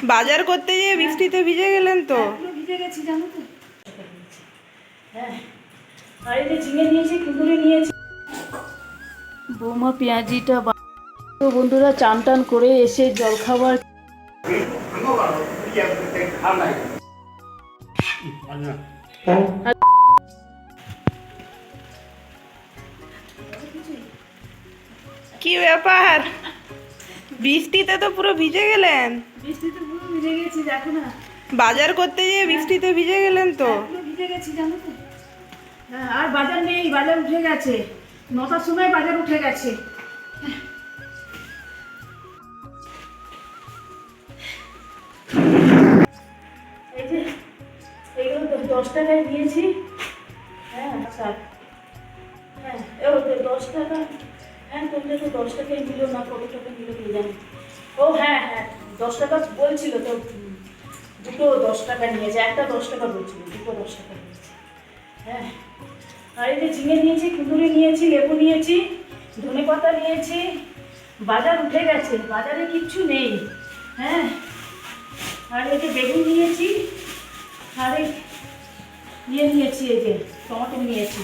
বাজার করতে গিয়ে বৃষ্টিতে ভিজে গেলেন তো। ভিজে গেছি জানো তো। হ্যাঁ বৌমা পেঁয়াজিটা তো বন্ধুরা চান টান করে এসে জলখাবার কি ব্যাপার? বৃষ্টিতে তো পুরো ভিজে গেলেন। বৃষ্টিতে পুরো ভিজে গেছি দেখো না। বাজার করতে গিয়ে বৃষ্টিতে ভিজে গেলেন তো? ভিজে গেছি জানো তো। হ্যাঁ আর বাজার নেই বাজার উঠে গেছে। নটার সময় বাজার উঠে গেছে। এই যে এইগুলো তো দশ টাকায় দিয়েছি। হ্যাঁ আচ্ছা হ্যাঁ দশ টাকা। হ্যাঁ তোমরা তো দশ টাকায় নিল না কত টাকা নিল কি জানি ও হ্যাঁ হ্যাঁ দশ টাকা বলছিল তো, দুটো দশ টাকা নিয়েছে, একটা দশ টাকা বলছিল, দুটো দশ টাকা নিয়েছে হ্যাঁ আর এই যে ঝিঙে নিয়েছি কুঁদুরি নিয়েছি, লেবু নিয়েছি, ধনে পাতা নিয়েছি, বাজার উঠে গেছে, বাজারে কিচ্ছু নেই। হ্যাঁ আর যে বেগুন নিয়েছি, আর এই ইয়ে নিয়েছি, এই যে টমেটো নিয়েছি।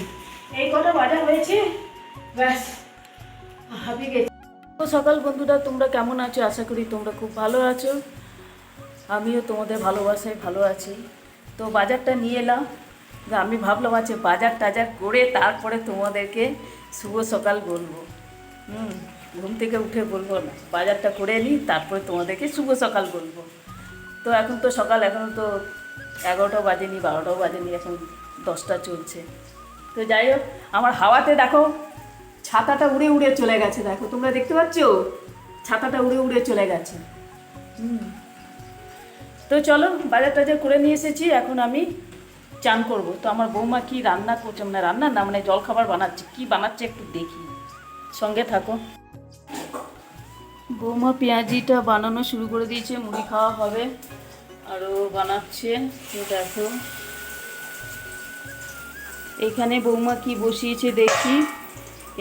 এই কটা বাজার হয়েছে? ব্যাস। হাবি গেছে। তো সকাল বন্ধুরা, তোমরা কেমন আছো? আশা করি তোমরা খুব ভালো আছো। আমিও তোমাদের ভালোবাসায় ভালো আছি। তো বাজারটা নিয়ে এলাম। আমি ভাবলাম আছে বাজার টাজার করে তারপরে তোমাদেরকে শুভ সকাল বলব। হুম, ঘুম থেকে উঠে বলব না, বাজারটা করে নিই তারপরে তোমাদেরকে শুভ সকাল বলব। তো এখন তো সকাল, এখন তো এগারোটাও বাজেনি, বারোটাও বাজেনি, এখন দশটা চলছে। তো যাই হোক, আমার হাওয়াতে দেখো ছাতাটা উড়ে উড়ে চলে গেছে, দেখো। তোমরা দেখতে পাচ্ছ? ছাতাটা উড়ে উড়ে চলে গেছে। তো চলো, বাজার টাজার করে নিয়ে এসেছি, এখন আমি চান করব। তো আমার বৌমা কি রান্না করছে মানে রান্না না মানে জলখাবার বানাচ্ছে, কি বানাচ্ছে একটু দেখি। সঙ্গে থাকো। বৌমা পেঁয়াজিটা বানানো শুরু করে দিয়েছে, মুড়ি খাওয়া হবে। আরও বানাচ্ছে দেখো। এখানে বৌমা কি বসিয়েছে দেখি।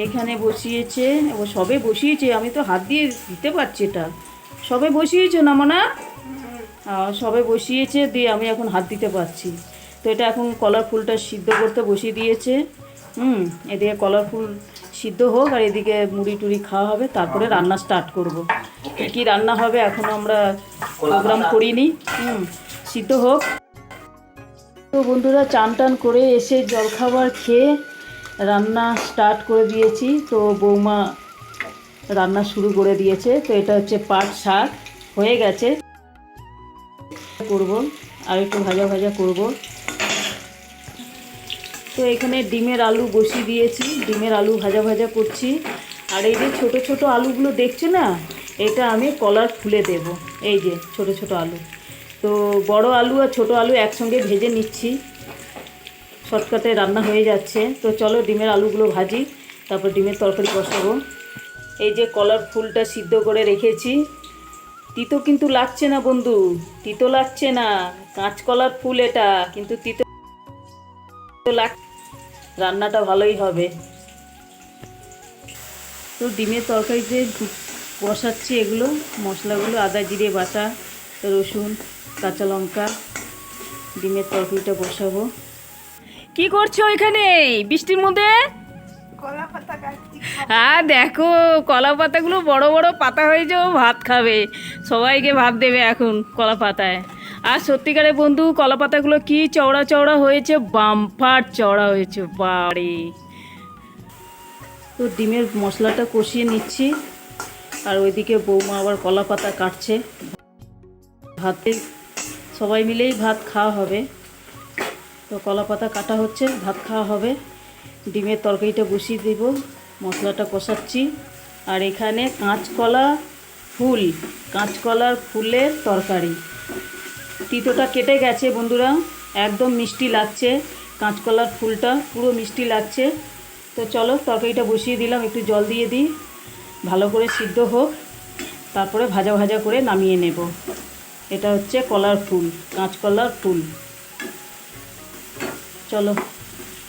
এখানে বসিয়েছে ও সবে বসিয়েছে আমি তো হাত দিয়ে দিতে পারছি এটা। সবে বসিয়েছে না মনে? সবে বসিয়েছে দিয়ে আমি এখন হাত দিতে পারছি। তো এটা এখন কলার ফুলটা সিদ্ধ করতে বসিয়ে দিয়েছে। হুম এদিকে কলার ফুল সিদ্ধ হোক আর এদিকে মুড়ি টুড়ি খাওয়া হবে তারপরে রান্না স্টার্ট করব। কী রান্না হবে এখনও আমরা প্রোগ্রাম করিনি। হুম সিদ্ধ হোক। তো বন্ধুরা চান টান করে এসে জলখাবার খেয়ে রান্না স্টার্ট করে দিয়েছি। তো বৌমা রান্না শুরু করে দিয়েছে। তো এটা হচ্ছে পাট শাক। হয়ে গেছে। করব। আর একটু ভাজা ভাজা করব। তো এখানে ডিমের আলু বসিয়ে দিয়েছি। ডিমের আলু ভাজা ভাজা করছি। আর এই যে ছোট ছোট আলুগুলো দেখছ না? এটা আমি কলার ফুলে দেব। এই যে ছোট ছোট আলু। তো বড় আলু আর ছোট আলু একসঙ্গে ভেজে নিচ্ছি। শর্টকাটে রান্না হয়ে যাচ্ছে। তো চলো ডিমের আলুগুলো ভাজি, তারপর ডিমের তরকারি বসাবো এই যে কলার ফুলটা সিদ্ধ করে রেখেছি। তিতো কিন্তু লাগছে না বন্ধু, তিতো লাগছে না। কাঁচকলার ফুল এটা, কিন্তু তিতো লাগ, রান্নাটা ভালোই হবে। তো ডিমের তরকারিতে বসাচ্ছি এগুলো, মশলাগুলো, আদা, জিরে, বাটা, রসুন, কাঁচা লঙ্কা, ডিমের তরকারিটা বসাবো কি করছ এখানে? বৃষ্টির মধ্যে? হ্যাঁ দেখো, কলা পাতাগুলো বড় বড় পাতা হয়েছে ও ভাত খাবে। সবাইকে ভাত দেবে এখন কলা পাতায়। আর সত্যিকারে বন্ধু, কলা পাতাগুলো কি চওড়া চওড়া হয়েছে, বাম্পার চওড়া হয়েছে বাড়ি তো ডিমের মশলাটা কষিয়ে নিচ্ছি। আর ওইদিকে বৌমা আবার কলা পাতা কাটছে। ভাতে সবাই মিলেই ভাত খাওয়া হবে। তো কলা পাতা কাটা হচ্ছে, ভাত খাওয়া হবে। ডিমের তরকারিটা বসিয়ে দেব, মশলাটা কষাচ্ছি। আর এখানে কাঁচকলা ফুল, কাঁচকলার ফুলের তরকারি। তিতোটা কেটে গেছে বন্ধুরা, একদম মিষ্টি লাগছে। কাঁচকলার ফুলটা পুরো মিষ্টি লাগছে। তো চলো তরকারিটা বসিয়ে দিলাম, একটু জল দিয়ে দিই। ভালো করে সিদ্ধ হোক, তারপরে ভাজা ভাজা করে নামিয়ে নেব। এটা হচ্ছে কলার ফুল, কাঁচকলার ফুল। চলো,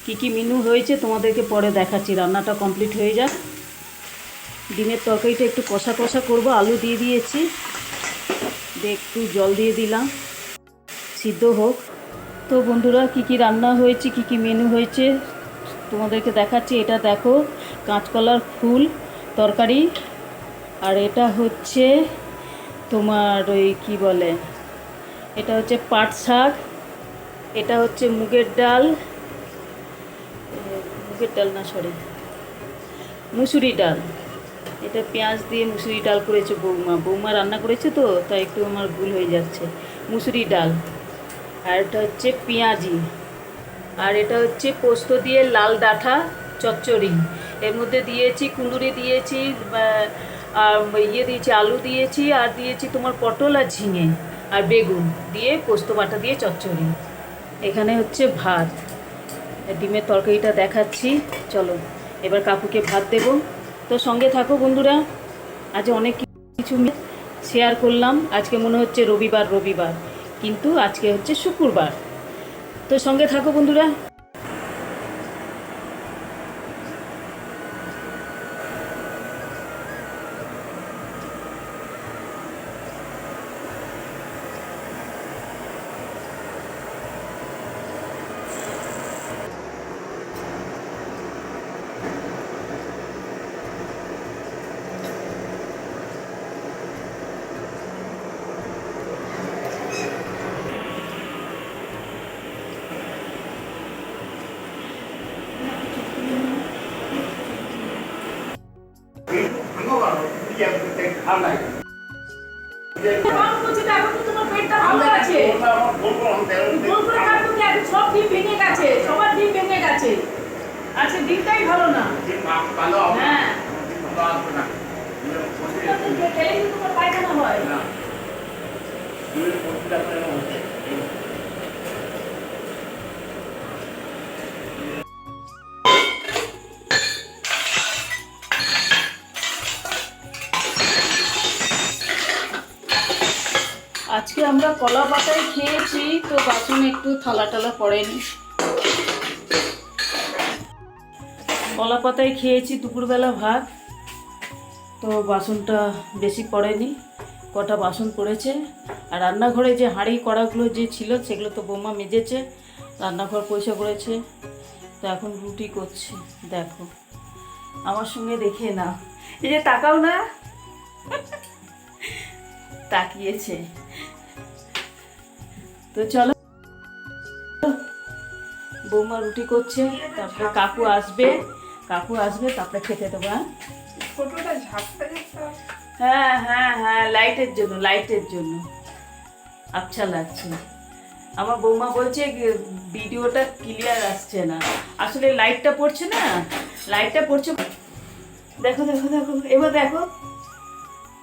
কি কি মেনু হয়েছে তোমাদেরকে পরে দেখাচ্ছি। রান্নাটা কমপ্লিট হয়ে যাক। ডিমের তরকারিটা একটু কষা কষা করব, আলু দিয়ে দিয়েছি। একটু জল দিয়ে দিলাম। সিদ্ধ হোক। তো বন্ধুরা, কি কি রান্না হয়েছে, কি কি মেনু হয়েছে, তোমাদেরকে দেখাচ্ছি। এটা দেখো, কাঁচকলার ফুল তরকারি। আর এটা হচ্ছে তোমার ওই কি বলে, এটা হচ্ছে পাট শাক। এটা হচ্ছে মুগের ডাল। মুগের ডাল না সরি মুসুরি ডাল। এটা পেঁয়াজ দিয়ে মুসুরি ডাল করেছে বৌমা। বৌমা রান্না করেছে তো, তাই একটু আমার ভুল হয়ে যাচ্ছে। মুসুরি ডাল। আর এটা হচ্ছে পেঁয়াজি। আর এটা হচ্ছে পোস্ত দিয়ে লাল ডাঁটা চচ্চড়ি। এর মধ্যে দিয়েছি কুঁদুরি দিয়েছি আর ইয়ে দিয়েছি, আলু দিয়েছি, আর দিয়েছি তোমার পটল আর ঝিঙে, আর বেগুন দিয়ে পোস্ত বাটা দিয়ে চচ্চড়ি। এখানে হচ্ছে ভাত। ডিমের তরকারিটা দেখাচ্ছি, চলো। এবার কাকুকে ভাত দেব। তো সঙ্গে থাকো বন্ধুরা, আজ অনেক কিছু শেয়ার করলাম। আজকে মনে হচ্ছে রবিবার রবিবার। কিন্তু আজকে হচ্ছে শুক্রবার। তো সঙ্গে থাকো বন্ধুরা। ভেঙে আচ্ছা ডিমটাই ভালো না। হ্যাঁ। খেলে কিন্তু তোমার পায়খানা হয়। আজকে আমরা কলা পাতায় খেয়েছি, তো বাসন একটু থালা টালা পড়েনি কলা পাতায় খেয়েছি দুপুরবেলা ভাত, তো বাসনটা বেশি পড়েনি কটা বাসন পড়েছে। আর রান্নাঘরে যে হাঁড়ি কড়াগুলো যে ছিল, সেগুলো তো বোমা মেজেছে, রান্নাঘর পয়সা করেছে, তো এখন রুটি করছে, দেখো। আমার সঙ্গে দেখে না এই যে তাকাও না। তাকিয়েছে। তো চলো। বৌমা রুটি করছে তারপরে কাকু আসবে। কাকু আসবে তারপরে খেতে দেবো হ্যাঁ? হ্যাঁ হ্যাঁ হ্যাঁ লাইটের জন্য লাইটের জন্য। আচ্ছা লাগছে। আমার বৌমা বলছে ভিডিওটা ক্লিয়ার আসছে না। আসলে লাইটটা পড়ছে না? লাইটটা পড়ছে দেখো দেখো দেখো এবার দেখো।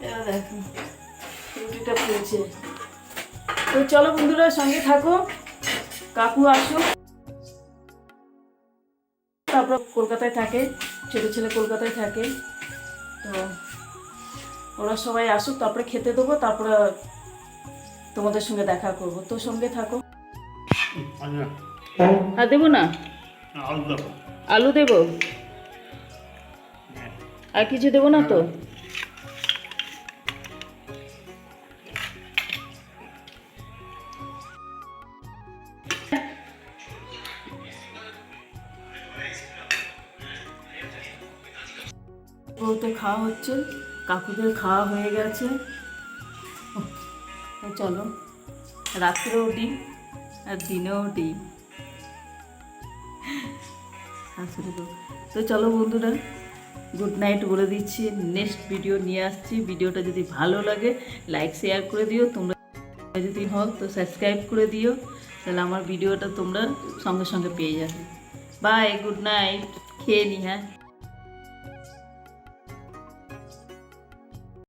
এবার দেখো। রুটিটা ফুলছে তো চলো বন্ধুরা সঙ্গে থাকো। কাকু আসুক। তারপর কলকাতায় থাকে ছোটো ছেলে কলকাতায় থাকে। তো ওরা সবাই আসুক তারপরে খেতে দেবো তারপরে তোমাদের সঙ্গে দেখা করব। তো সঙ্গে থাকো। আর দেবো না? আলু দেবো। আর কিছু দেবো না তো? বলতে খাওয়া হচ্ছে, কাকুদের খাওয়া হয়ে গেছে। চলো, রাত্রেও ডিম আর দিনেও ডিম। তো চলো বন্ধুরা গুড নাইট বলে দিচ্ছি। নেক্সট ভিডিও নিয়ে আসছি। ভিডিওটা যদি ভালো লাগে লাইক শেয়ার করে দিও। তোমরা যদি হোক তো সাবস্ক্রাইব করে দিও। তাহলে আমার ভিডিওটা তোমরা সঙ্গে সঙ্গে পেয়ে যাবে। বাই গুড নাইট খেয়ে নি হ্যাঁ?